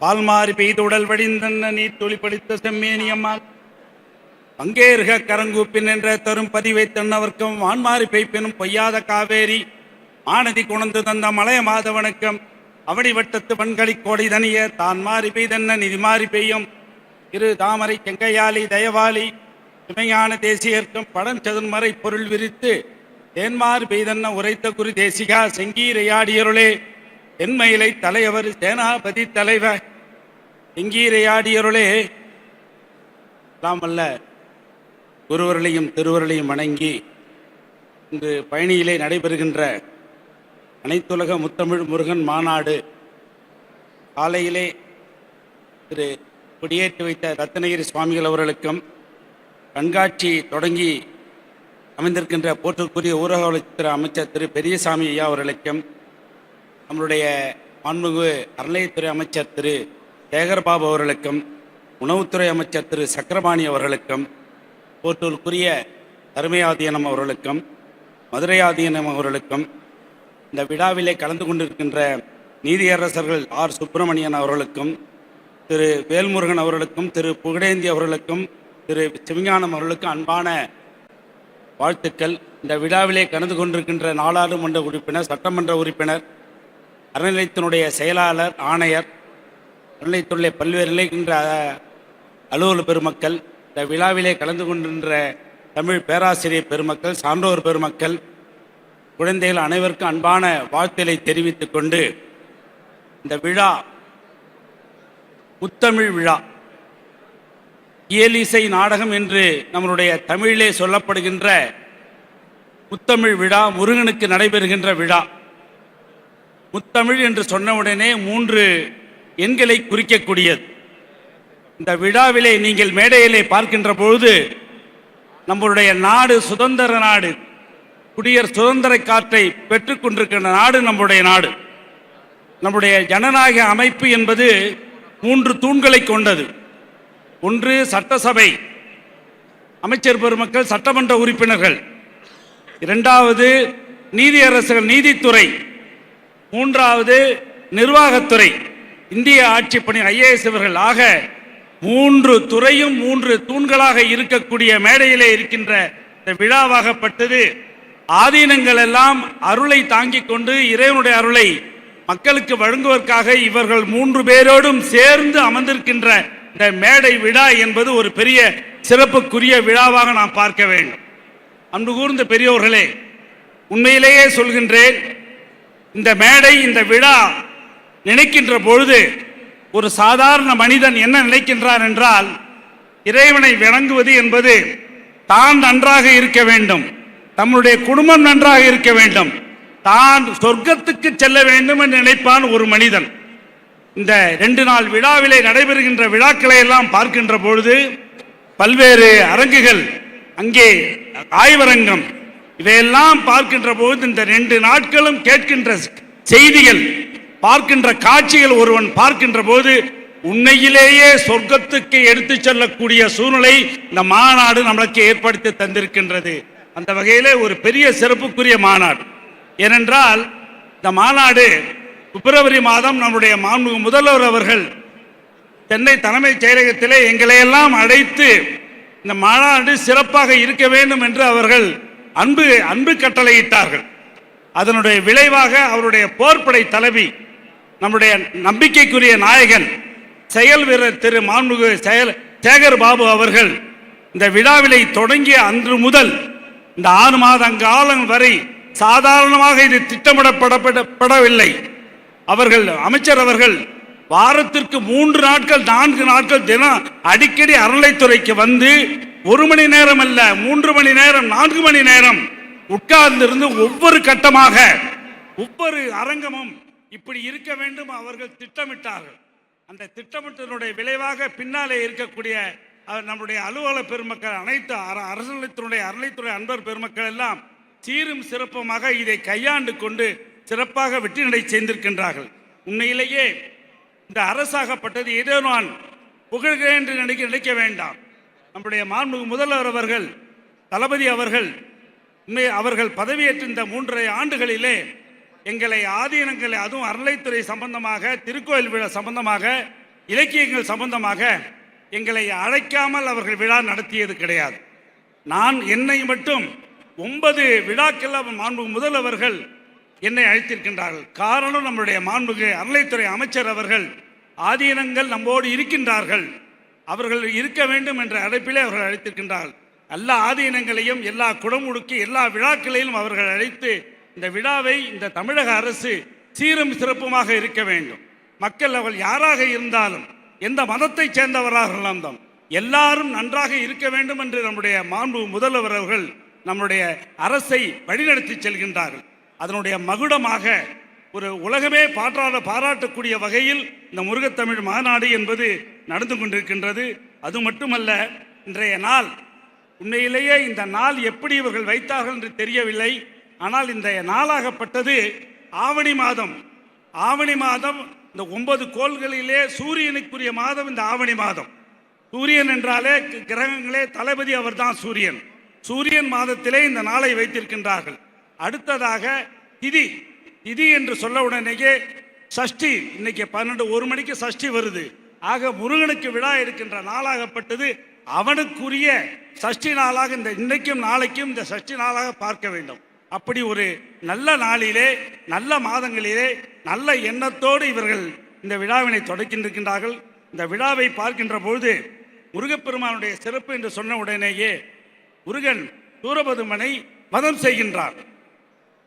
பால்மாறி பெய்து உடல் வடிந்தன்ன நீர் துளிப்படித்த செம்மேனியம்மாள் பங்கேறுக கரங்கூப்பின் என்ற தரும் பதிவை தன்னவர்க்கும் வான்மாறி பெய்ப்பினும் பொய்யாத காவேரி. மானதி குணந்து தந்த மலைய மாதவனுக்கும் அவடி வட்டத்து வன்களி கோடி தனிய தான் மாறி பெய்தென்ன நிதி மாறி பெய்யும்? இரு தாமரை செங்கையாளி தயவாளி இமையான தேசியர்க்கும் படம் சதுன்மறை பொருள் விரித்து தேன்மாறு பெய்தன்ன உரைத்த குறி தேசிகா செங்கீரையாடியருளே. தென்மயிலை தலையவர் சேனாபதி தலைவர் எங்கீரையாடியருளே. எல்லாம் வல்ல குருவர்களையும் திருவர்களையும் வணங்கி இன்று பயணியிலே நடைபெறுகின்ற அனைத்துலக முத்தமிழ் முருகன் மாநாடு காலையிலே திரு கொடியேற்றி வைத்த ரத்னகிரி சுவாமிகள் அவர்களுக்கும் கண்காட்சி தொடங்கி அமைந்திருக்கின்ற போற்றுக்குரிய ஊரக வளர்ச்சித்துறை அமைச்சர் திரு பெரியசாமி ஐயா அவர்களுக்கும் நம்மளுடைய மாண்புமிகு அறநிலையத்துறை அமைச்சர் திரு சேகர்பாபு அவர்களுக்கும் உணவுத்துறை அமைச்சர் திரு. சக்கரபாணி அவர்களுக்கும் போற்றூருக்குரிய தருமையாதீனம் அவர்களுக்கும் மதுரையாதீனம் அவர்களுக்கும் இந்த விழாவிலே கலந்து கொண்டிருக்கின்ற நீதியரசர்கள் ஆர். சுப்பிரமணியன் அவர்களுக்கும் திரு. வேல்முருகன் அவர்களுக்கும் திரு. புகழேந்தி அவர்களுக்கும் திரு. சிவஞானம் அவர்களுக்கும் அன்பான வாழ்த்துக்கள். இந்த விழாவிலே கலந்து கொண்டிருக்கின்ற நாடாளுமன்ற உறுப்பினர் சட்டமன்ற உறுப்பினர் அறநிலையத்தினுடைய செயலாளர் ஆணையர் அறநிலையத்துடைய பல்வேறு நிலைக்கின்ற அலுவலர் பெருமக்கள் இந்த விழாவிலே கலந்து கொண்டின்ற தமிழ் பேராசிரியர் பெருமக்கள் சான்றோர் பெருமக்கள் குழந்தைகள் அனைவருக்கும் அன்பான வாழ்த்துக்களை தெரிவித்துக் கொண்டு இந்த விழா முத்தமிழ் விழா இயலிசை நாடகம் என்று நம்மளுடைய தமிழிலே சொல்லப்படுகின்ற முத்தமிழ் விழா முருகனுக்கு நடைபெறுகின்ற விழா. முத்தமிழ் என்று சொன்னவுடனே மூன்று எண்களை குறிக்கக்கூடியது. இந்த விழாவிலே நீங்கள் மேடையிலே பார்க்கின்ற பொழுது நம்மளுடைய நாடு சுதந்திர நாடு குடியர் சுதந்திர காற்றை பெற்றுக்கொண்டிருக்கின்ற நாடு நம்முடைய நாடு. நம்முடைய ஜனநாயக அமைப்பு என்பது மூன்று தூண்களை கொண்டது. ஒன்று சட்டசபை அமைச்சர் பெருமக்கள் சட்டமன்ற உறுப்பினர்கள். இரண்டாவது நீதியரசுகள் நீதித்துறை. மூன்றாவது நிர்வாகத்துறை. இந்திய ஆட்சி பணி ஐஏஎஸ் இவர்கள் ஆக மூன்று துறையும் மூன்று தூண்களாக இருக்கக்கூடிய மேடையிலே இருக்கின்ற இந்த விழாவாகப்பட்டது. ஆதீனங்கள் எல்லாம் அருளை தாங்கிக் கொண்டு இறைவனுடைய அருளை மக்களுக்கு வழங்குவதற்காக இவர்கள் மூன்று பேரோடும் சேர்ந்து அமர்ந்திருக்கின்ற இந்த மேடை விழா என்பது ஒரு பெரிய சிறப்புக்குரிய விழாவாக நாம் பார்க்க வேண்டும். அன்பு கூர்ந்த பெரியோர்களே உண்மையிலேயே சொல்கின்றேன் இந்த மேடை இந்த விழா நினைக்கின்ற பொழுது ஒரு சாதாரண மனிதன் என்ன நினைக்கின்றார் என்றால் இறைவனை வணங்குவது என்பது தான் நன்றாக இருக்க வேண்டும். தம்முடைய குடும்பம் நன்றாக இருக்க வேண்டும். தான் சொர்க்கத்துக்கு செல்ல வேண்டும் என்று நினைப்பான் ஒரு மனிதன். இந்த ரெண்டு நாள் விழாவிலே நடைபெறுகின்ற விழாக்களை எல்லாம் பார்க்கின்ற பொழுது பல்வேறு அரங்குகள் அங்கே ஆய்வரங்கம் இவையெல்லாம் பார்க்கின்ற பொழுது இந்த ரெண்டு நாட்களும் கேட்கின்ற செய்திகள் பார்க்கின்ற காட்சிகள் ஒருவன் பார்க்கின்ற போது உண்மையிலேயே சொர்க்கத்துக்கு எடுத்து செல்லக்கூடிய சூழ்நிலை இந்த மாநாடு நம்மளுக்கு ஏற்படுத்தி தந்திருக்கின்றது. அந்த வகையிலே ஒரு பெரிய சிறப்புக்குரிய மாநாடு. ஏனென்றால் இந்த மாநாடு பிப்ரவரி மாதம் நம்முடைய மாண்பு முதல்வர் அவர்கள் சென்னை தலைமைச் செயலகத்திலே எங்களையெல்லாம் அழைத்து இந்த மாநாடு சிறப்பாக இருக்க வேண்டும் என்று அவர்கள் அன்பு அன்பு கட்டளையிட்டார்கள். அதனுடைய விளைவாக அவருடைய போர்ப்படை தலைவி நம்முடைய நம்பிக்கைக்குரிய நாயகன் செயல் வீரர் திரு மாண்புகு செயல் சேகர் பாபு அவர்கள் இந்த விழாவிலை தொடங்கிய அன்று முதல் இந்த ஆறு மாத காலம் வரை சாதாரணமாக இது திட்டமிடப்படப்படவில்லை. அவர்கள் அமைச்சர் அவர்கள் வாரத்திற்கு மூன்று நாட்கள் நான்கு நாட்கள் தினம் அடிக்கடி அறநிலைத்துறைக்கு வந்து ஒரு மணி நேரம் அல்ல மூன்று மணி நேரம் நான்கு மணி நேரம் உட்கார்ந்திருந்து ஒவ்வொரு கட்டமாக ஒவ்வொரு அரங்கமும் இப்படி இருக்க வேண்டும் அவர்கள் திட்டமிட்டார்கள். அந்த திட்டமிட்டதனுடைய விளைவாக பின்னாலே இருக்கக்கூடிய நம்முடைய அலுவலக பெருமக்கள் அனைத்து அர- நிலையத்தினுடைய அறநிலைத்துறை அன்பர் பெருமக்கள் எல்லாம் சீரும் சிறப்புமாக இதை கையாண்டு கொண்டு சிறப்பாக வெற்றி நடை செய்திருக்கின்றார்கள். உண்மையிலேயே இந்த அரசாகப்பட்டது ஏதோ நான் புகழ்கிறேன் என்று நினைக்க நினைக்க வேண்டாம். நம்முடைய மாண்புமிகு முதல்வர் அவர்கள் தளபதி அவர்கள் உண்மை அவர்கள் பதவியேற்ற இந்த மூன்றரை ஆண்டுகளிலே எங்களை ஆதீனங்களை அதுவும் அறநிலைத்துறை சம்பந்தமாக திருக்கோயில் விழா சம்பந்தமாக இலக்கியங்கள் சம்பந்தமாக எங்களை அழைக்காமல் அவர்கள் விழா நடத்தியது கிடையாது. நான் என்னை மட்டும் ஒன்பது விழாக்கள் அவர் மாண்பு முதல்வர்கள் என்னை அழைத்திருக்கின்றார்கள். காரணம் நம்முடைய மாண்புகு அறநிலைத்துறை அமைச்சர் அவர்கள் ஆதீனங்கள் நம்மோடு இருக்கின்றார்கள். அவர்கள் இருக்க வேண்டும் என்ற அழைப்பிலே அவர்கள் அழைத்திருக்கின்றார்கள். எல்லா ஆதீனங்களையும் எல்லா குடமுடுக்கி எல்லா விழாக்களையும் அவர்கள் அழைத்து இந்த விழாவை இந்த தமிழக அரசு சீரும் சிறப்புமாக இருக்க வேண்டும். மக்கள் அவள் யாராக இருந்தாலும் எந்த மதத்தைச் சேர்ந்தவராக இருந்தாலும் எல்லாரும் நன்றாக இருக்க வேண்டும் என்று நம்முடைய மாண்பு முதல்வர் அவர்கள் நம்முடைய அரசை வழிநடத்தி செல்கின்றார்கள். அதனுடைய மகுடமாக ஒரு உலகமே பாற்றாட பாராட்டக்கூடிய வகையில் இந்த முருகத்தமிழ் மாநாடு என்பது நடந்து கொண்டிருக்கின்றது. அது மட்டுமல்ல இன்றைய நாள் உண்மையிலேயே இந்த நாள் எப்படி இவர்கள் வைத்தார்கள் என்று தெரியவில்லை. ஆனால் இந்த நாளாகப்பட்டது ஆவணி மாதம். ஆவணி மாதம் இந்த ஒன்பது கோள்களிலே சூரியனுக்குரிய மாதம் இந்த ஆவணி மாதம். சூரியன் என்றாலே கிரகங்களே தளபதி அவர்தான் சூரியன். சூரியன் மாதத்திலே இந்த நாளை வைத்திருக்கின்றார்கள். அடுத்ததாக திதி. திதி என்று சொல்ல உடனேயே சஷ்டி. இன்னைக்கு பன்னெண்டு ஒரு மணிக்கு சஷ்டி வருது. ஆக முருகனுக்கு விழா இருக்கின்ற நாளாகப்பட்டது அவனுக்குரிய சஷ்டி நாளாக இந்த இன்னைக்கும் நாளைக்கும் இந்த சஷ்டி நாளாக பார்க்க வேண்டும். அப்படி ஒரு நல்ல நாளிலே நல்ல மாதங்களிலே நல்ல எண்ணத்தோடு இவர்கள் இந்த விழாவினை தொடக்கின்றிருக்கின்றார்கள். இந்த விழாவை பார்க்கின்ற பொழுது முருகப்பெருமானுடைய சிறப்பு என்று சொன்ன உடனேயே முருகன் சூரபதுமனை வதம் செய்கின்றார்.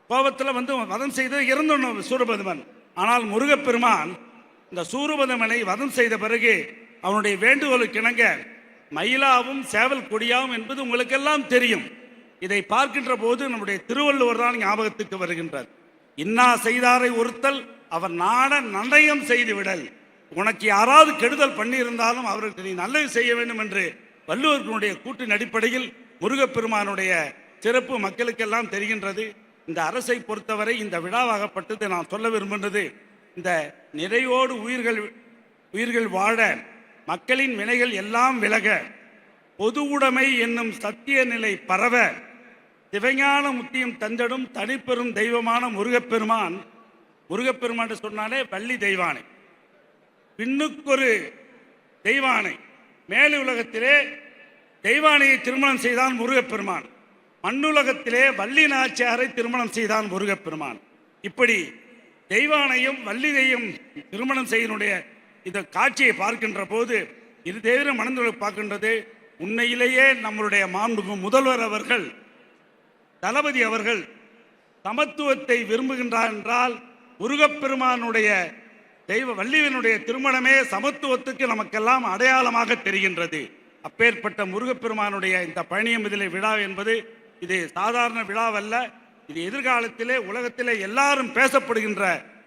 கோபத்தில் வந்து வதம் செய்து இறந்துடணும் சூரபதுமன். ஆனால் முருகப்பெருமான் இந்த சூரபதுமனை வதம் செய்த பிறகு அவனுடைய வேண்டுகோளுக்கு இணங்க மயிலாவும் சேவல் கொடியாவும் என்பது உங்களுக்கெல்லாம் தெரியும். இதை பார்க்கின்ற போது நம்முடைய திருவள்ளுவர் தான் ஞாபகத்துக்கு வருகின்றார். இன்னா செய்தாரை ஒருத்தல் அவர் நாட நன்னயம் செய்து விடல் உனக்கு யாராவது கெடுதல் பண்ணியிருந்தாலும் அவருக்கு நீ நல்லது செய்ய வேண்டும் என்று வள்ளுவர்களுடைய கூட்டின் அடிப்படையில் முருகப்பெருமானுடைய சிறப்பு மக்களுக்கெல்லாம் தெரிகின்றது. இந்த அரசை பொறுத்தவரை இந்த விழாவாகப்பட்டது நான் சொல்ல விரும்புகிறது இந்த நிறையோடு உயிர்கள் உயிர்கள் வாழ மக்களின் வினைகள் எல்லாம் விலக பொது உடைமை என்னும் சத்திய நிலை பரவ சிவஞான முத்தியும் தந்தடும் தனிப்பெரும் தெய்வமான முருகப்பெருமான் முருகப்பெருமான் சொன்னாலே வள்ளி தெய்வானை. பின்னுக்கொரு தெய்வானை. மேலு உலகத்திலே தெய்வானையை திருமணம் செய்தான் முருகப்பெருமான். மண்ணுலகத்திலே வள்ளி நாச்சியாரை திருமணம் செய்தான் முருகப்பெருமான். இப்படி தெய்வானையும் வள்ளிதையும் திருமணம் செய்யனுடைய இந்த காட்சியை பார்க்கின்ற போது இரு தேவரும் மனதில் பார்க்கின்றது உண்மையிலேயே நம்மளுடைய மாண்புகு முதல்வர் அவர்கள் தளபதி அவர்கள் சமத்துவத்தை விரும்புகின்றார் என்றால் முருகப்பெருமானுடைய தெய்வ வள்ளிவனுடைய திருமணமே சமத்துவத்துக்கு நமக்கெல்லாம் அடையாளமாக தெரிகின்றது. அப்பேற்பட்ட முருகப்பெருமானுடைய இந்த பழனியம் இதில் விழா என்பது இது சாதாரண விழாவல்ல. இது எதிர்காலத்திலே உலகத்திலே எல்லாரும் பேசப்படுகின்ற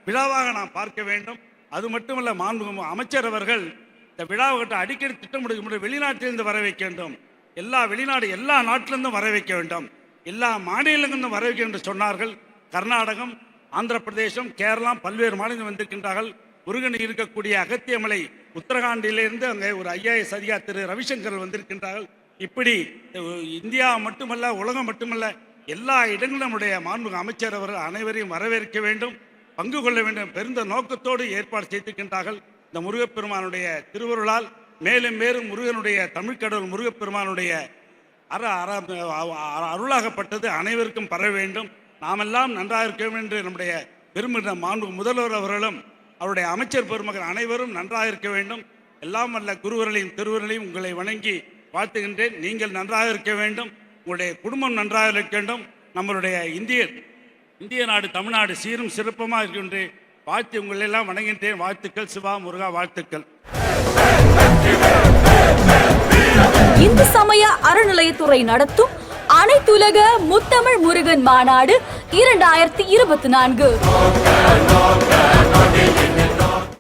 விழாவாக நாம் பார்க்க வேண்டும். அது மட்டுமல்ல மாண்பு அமைச்சர் அவர்கள் இந்த விழாவுக்கிட்ட அடிக்கடி திட்டமிடுகின்ற வெளிநாட்டிலிருந்து வர வைக்க வேண்டும். எல்லா வெளிநாடு எல்லா நாட்டிலிருந்தும் வர வைக்க வேண்டும். எல்லா மாநிலங்களிலும் வர என்று சொன்னார்கள். கர்நாடகம் ஆந்திர பிரதேசம் கேரளா பல்வேறு மாநிலம் வந்திருக்கின்றார்கள். முருகன் இருக்கக்கூடிய அகத்தியமலை உத்தரகாண்டிலிருந்து அங்கே ஒரு ஐஏஎஸ் அதிகாரி திரு. ரவிசங்கர் வந்திருக்கின்றார்கள். இப்படி இந்தியா மட்டுமல்ல உலகம் மட்டுமல்ல எல்லா இடங்களும் நம்முடைய மாண்புமிகு அமைச்சர் அவர்கள் அனைவரையும் வரவேற்க வேண்டும் பங்கு கொள்ள வேண்டும் பெருந்த நோக்கத்தோடு ஏற்பாடு செய்திருக்கின்றார்கள். இந்த முருகப்பெருமானுடைய திருவருளால் மேலும் மேலும் முருகனுடைய தமிழ்க்கடவுள் முருகப்பெருமானுடைய அற அற அ- அருளாகப்பட்டது அனைவருக்கும் பரவ வேண்டும். நாமெல்லாம் நன்றாக இருக்க வேண்டும் என்று நம்முடைய பெருமிட மாண்பு முதல்வர் அவர்களும் அவருடைய அமைச்சர் பெருமக்கள் அனைவரும் நன்றாக இருக்க வேண்டும். எல்லாம் வல்ல குருவர்களையும் திருவர்களையும் உங்களை வணங்கி வாழ்த்துகின்றேன். நீங்கள் நன்றாக இருக்க வேண்டும். உங்களுடைய குடும்பம் நன்றாக இருக்க வேண்டும். நம்மளுடைய இந்திய இந்திய நாடு தமிழ்நாடு சீரும் சிறப்புமாக இருக்கின்ற. வாழ்த்து உங்களெல்லாம் வணங்கின்றேன் வணங்குகின்றேன். வாழ்த்துக்கள். சிவா முருகா வாழ்த்துக்கள். இந்து சமய அறநிலையத்துறை நடத்தும் அனைத்துலக முத்தமிழ் முருகன் மாநாடு இரண்டாயிரத்தி இருபத்தி நான்கு.